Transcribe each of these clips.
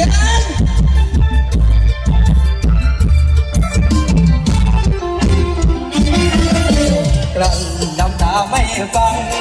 ยนกนำตาไม่ฟัง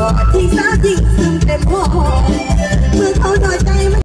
บอกที่สาจริงซึ่งเป็นพอ